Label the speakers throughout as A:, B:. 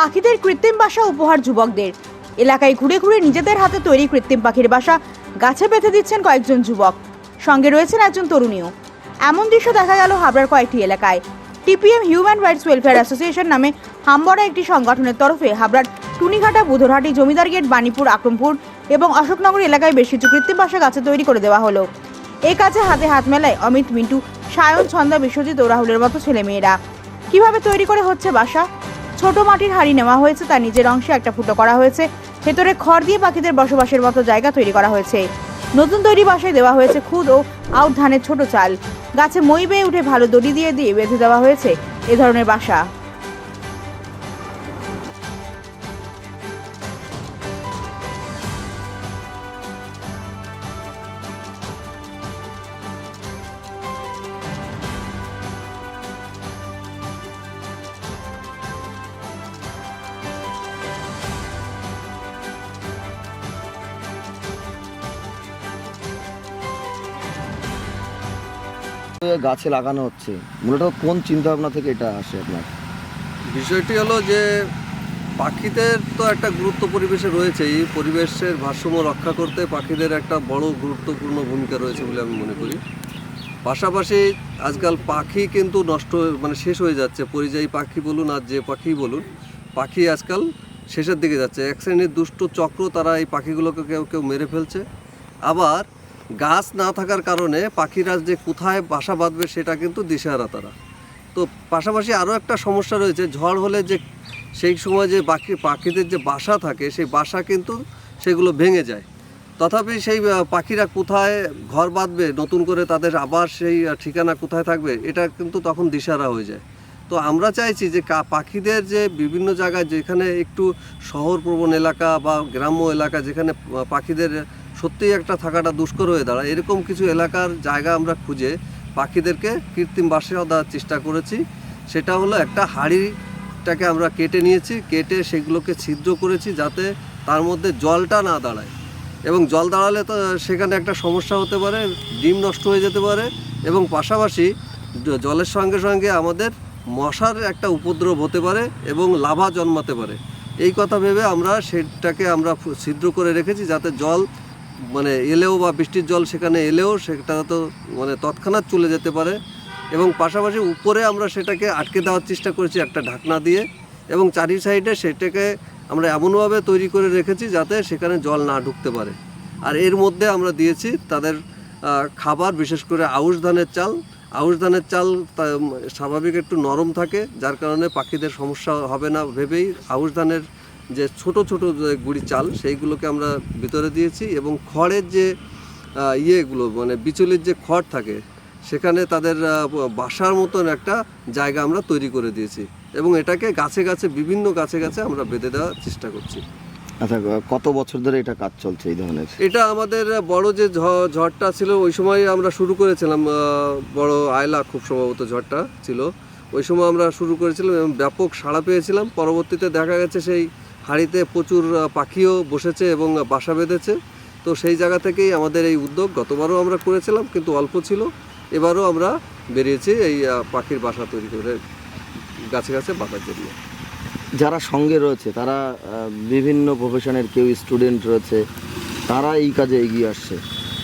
A: পাখিদের কৃত্রিম বাসা উপহার যুবকদের। এলাকায় ঘুরে ঘুরে নিজেদের হাতে তৈরি কৃত্রিম পাখির বাসা গাছে বেঁধে দিচ্ছেন কয়েকজন যুবক। সঙ্গে রয়েছেন একজন তরুণীও। এমন দৃশ্য দেখা গেল হাবড়ার কয়েকটি এলাকায়। TPM human rights welfare association নামে হামবড়া একটি সংগঠনের তরফে হাবড়ার টুনিঘাটা বুধরহাটি জমিদার গেট, বাণীপুর, আকরমপুর এবং অশোকনগর এলাকায় বেশ কিছু কৃত্রিম বাসা গাছে তৈরি করে দেওয়া হলো। এই কাজে হাতে হাত মেলায় অমিত, মিন্টু, সায়ন, ছন্দা, বিশ্বজিৎ ও রাহুলের মতো ছেলেমেয়েরা। কীভাবে তৈরি করে হচ্ছে বাসা? ছোট মাটির হাড়ি নেওয়া হয়েছে তার নিজের অংশে একটা ফুটো করা হয়েছে। ভেতরে খড় দিয়ে পাখিদের বসবাসের মতো জায়গা তৈরি করা হয়েছে। নতুন তৈরি বাসায় দেওয়া হয়েছে খুদ ও আউট ধানের ছোট চাল। গাছে মই বেয়ে উঠে ভালো দড়ি দিয়ে দিয়ে বেঁধে দেওয়া হয়েছে। এ ধরনের বাসা।
B: গাছে লাগানো হচ্ছে। মূলত কোন চিন্তা ভাবনা থেকে এটা আসে আপনার?
C: বিষয়টি হলো যে, পাখিদের তো একটা গুরুত্ব পরিবেশে রয়েছেই। পরিবেশের ভারসাম্য রক্ষা করতে পাখিদের একটা বড় গুরুত্বপূর্ণ ভূমিকা রয়েছে বলে আমি মনে করি। পাশাপাশি আজকাল পাখি কিন্তু নষ্ট মানে শেষ হয়ে যাচ্ছে। পরিযায়ী পাখি বলুন আর যে পাখি বলুন, পাখি আজকাল শেষের দিকে যাচ্ছে। এক শ্রেণির দুষ্ট চক্র তারা এই পাখিগুলোকে কেউ কেউ মেরে ফেলছে। আবার গাছ না থাকার কারণে পাখিরা যে কোথায় বাসা বাঁধবে সেটা কিন্তু দিশেহারা তারা। তো পাশাপাশি আরও একটা সমস্যা রয়েছে, ঝড় হলে যে সেই সময় যে পাখি পাখিদের যে বাসা থাকে, সেই বাসা কিন্তু সেগুলো ভেঙে যায়। তথাপি সেই পাখিরা কোথায় ঘর বাঁধবে, নতুন করে তাদের আবার সেই ঠিকানা কোথায় থাকবে, এটা কিন্তু তখন দিশারা হয়ে যায়। তো আমরা চাইছি যে পাখিদের যে বিভিন্ন জায়গায় যেখানে একটু শহর প্রবণ এলাকা বা গ্রাম্য এলাকা যেখানে পাখিদের সত্যিই একটা থাকাটা দুষ্কর হয়ে দাঁড়ায়। এরকম কিছু এলাকার জায়গা আমরা খুঁজে পাখিদেরকে কৃত্রিম বাসা দেওয়ার চেষ্টা করেছি। সেটা হলো একটা হাঁড়িটাকে আমরা কেটে নিয়েছি, কেটে সেগুলোকে ছিদ্র করেছি যাতে তার মধ্যে জলটা না দাঁড়ায়। এবং জল দাঁড়ালে তো সেখানে একটা সমস্যা হতে পারে, ডিম নষ্ট হয়ে যেতে পারে এবং পাশাপাশি জলের সঙ্গে সঙ্গে আমাদের মশার একটা উপদ্রব হতে পারে এবং লাভা জন্মাতে পারে। এই কথা ভেবে আমরা সেটাকে আমরা ছিদ্র করে রেখেছি যাতে জল মানে এলেও বা বৃষ্টির জল সেখানে এলেও সেটা তো মানে তৎক্ষণাৎ চলে যেতে পারে এবং পাশাপাশি উপরে আমরা সেটাকে আটকে দেওয়ার চেষ্টা করেছি একটা ঢাকনা দিয়ে এবং চারি সাইডে সেটাকে আমরা এমনভাবে তৈরি করে রেখেছি যাতে সেখানে জল না ঢুকতে পারে। আর এর মধ্যে আমরা দিয়েছি তাদের খাবার, বিশেষ করে আউশ ধানের চাল। আউশ ধানের চাল স্বাভাবিক একটু নরম থাকে, যার কারণে পাখিদের সমস্যা হবে না ভেবেই আউশ ধানের যে ছোট ছোট যে গুড়ি চাল সেইগুলোকে আমরা ভিতরে দিয়েছি এবং খড়ের যে ইয়েগুলো মানে বিচুলির যে খড় থাকে সেখানে তাদের বাসার মতন একটা জায়গা আমরা তৈরি করে দিয়েছি এবং এটাকে গাছে গাছে বিভিন্ন গাছে গাছে আমরা বেঁধে দেওয়ার চেষ্টা করছি।
B: আচ্ছা কত বছর ধরে এটা কাজ চলছে এই ধরনের?
C: এটা আমাদের বড় যে ঝড়টা ছিল ওই সময় আমরা শুরু করেছিলাম বড় আয়লা খুব সম্ভবত ঝড়টা ছিল। ওই সময় আমরা শুরু করেছিলাম এবং ব্যাপক সাড়া পেয়েছিলাম। পরবর্তীতে দেখা গেছে সেই হাঁড়িতে প্রচুর পাখিও বসেছে এবং বাসা বেঁধেছে। তো সেই জায়গা থেকেই আমাদের এই উদ্যোগ গতবারও আমরা করেছিলাম, কিন্তু অল্প ছিল। এবারও আমরা বেরিয়েছি এই পাখির বাসা তৈরি করে গাছে গাছে বাঁধার জন্য।
B: যারা সঙ্গে রয়েছে, তারা বিভিন্ন প্রফেশনের কেউ স্টুডেন্ট রয়েছে, তারা এই কাজে এগিয়ে আসছে।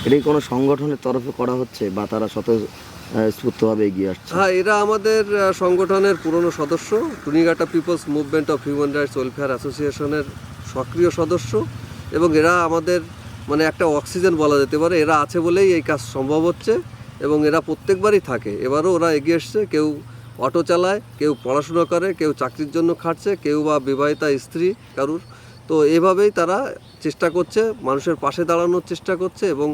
B: এটাই কোনো সংগঠনের তরফে করা হচ্ছে বা তারা শত স্ফূর্তভাবে এগিয়ে আসছে।
C: হ্যাঁ এরা আমাদের সংগঠনের পুরনো সদস্য। Tunighata people's movement of human rights welfare অ্যাসোসিয়েশনের সক্রিয় সদস্য। এবং এরা আমাদের মানে একটা অক্সিজেন বলা যেতে পারে, এরা আছে বলেই এই কাজ সম্ভব হচ্ছে। এবং এরা প্রত্যেকবারই থাকে। এবারও ওরা এগিয়ে এসছে, কেউ অটো চালায়, কেউ পড়াশোনা করে, কেউ চাকরির জন্য খাটছে, কেউ বা বিবাহিতা স্ত্রী কারুর। তো এভাবেই তারা চেষ্টা করছে, মানুষের পাশে দাঁড়ানোর চেষ্টা করছে এবং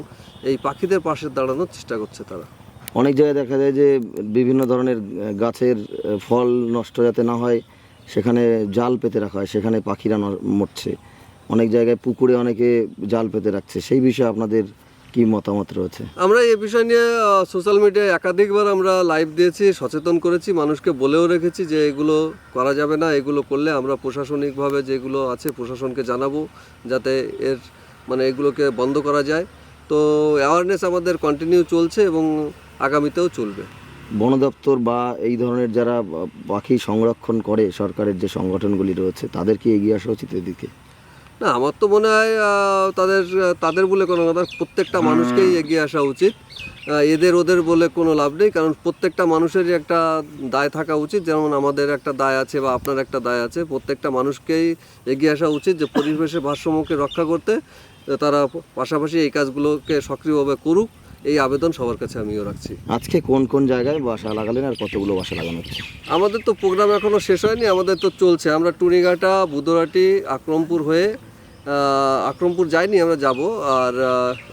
C: এই পাখিদের পাশে দাঁড়ানোর চেষ্টা করছে তারা।
B: অনেক জায়গায় দেখা যায় যে বিভিন্ন ধরনের গাছের ফল নষ্ট যাতে না হয়, সেখানে জাল পেতে রাখা হয়, সেখানে পাখিরা মরছে। অনেক জায়গায় পুকুরে অনেকে জাল পেতে রাখছে। সেই বিষয়ে আপনাদের কি মতামত রয়েছে?
C: আমরা এ বিষয় নিয়ে সোশ্যাল মিডিয়ায় একাধিকবার আমরা লাইভ দিয়েছি, সচেতন করেছি, মানুষকে বলেও রেখেছি যে এগুলো করা যাবে না, এগুলো করলে আমরা প্রশাসনিকভাবে যেগুলো আছে প্রশাসনকে জানাব, যাতে এর মানে এগুলোকে বন্ধ করা যায়। তো অ্যাওয়ারনেস আমাদের কন্টিনিউ চলছে এবং আগামীতেও চলবে।
B: বন দপ্তর বা এই ধরনের যারা পাখি সংরক্ষণ করে সরকারের যে সংগঠনগুলি রয়েছে তাদের কি এগিয়ে আসা উচিত এদিকে?
C: না আমার তো মনে হয় তাদের তাদের বলে কোনো কথা প্রত্যেকটা মানুষকেই এগিয়ে আসা উচিত। এদের ওদের বলে কোনো লাভ নেই কারণ প্রত্যেকটা মানুষেরই একটা দায় থাকা উচিত। যেমন আমাদের একটা দায় আছে বা আপনার একটা দায় আছে প্রত্যেকটা মানুষকেই এগিয়ে আসা উচিত যে পরিবেশের ভারসাম্যকে রক্ষা করতে তারা পাশাপাশি এই কাজগুলোকে সক্রিয়ভাবে করুক। এই আবেদন সবার কাছে আমিও রাখছি।
B: আজকে কোন কোন জায়গায় বাসা লাগালেন আর কতগুলো বাসা লাগানো হচ্ছে?
C: আমাদের তো প্রোগ্রাম এখনও শেষ হয়নি আমাদের তো চলছে। আমরা টুনিঘাটা বুদরাটি আক্রমপুর হয়ে আক্রমপুর যাইনি আমরা যাব। আর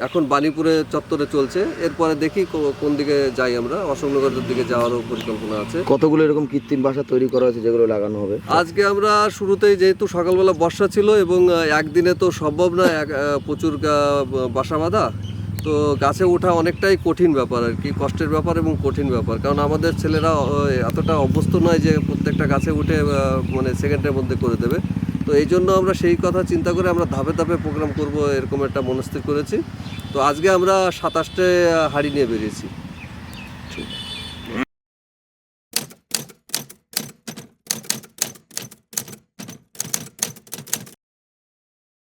C: এখন বাণীপুরে চত্বরে চলছে। এরপরে দেখি কোন দিকে যাই আমরা। অশোকনগরের দিকে যাওয়ারও পরিকল্পনা আছে।
B: কতগুলো এরকম কৃত্রিম বাসা তৈরি করা হয়েছে যেগুলো লাগানো হবে?
C: আজকে আমরা শুরুতেই যেহেতু সকালবেলা বর্ষা ছিল এবং একদিনে তো সম্ভব না এক প্রচুর বাসা বাঁধা তো গাছে ওঠা অনেকটাই কঠিন ব্যাপার আর কি, কষ্টের ব্যাপার এবং কঠিন ব্যাপার। কারণ আমাদের ছেলেরা এতটা অভ্যস্ত নয় যে প্রত্যেকটা গাছে উঠে মানে সেকেন্ডের মধ্যে করে দেবে। তো এই জন্য আমরা সেই কথা চিন্তা করে আমরা ধাপে ধাপে প্রোগ্রাম করব, এরকম একটা মনস্থির করেছি। তো আজকে আমরা সাতাশটে হাড়ি নিয়ে বেরিয়েছি।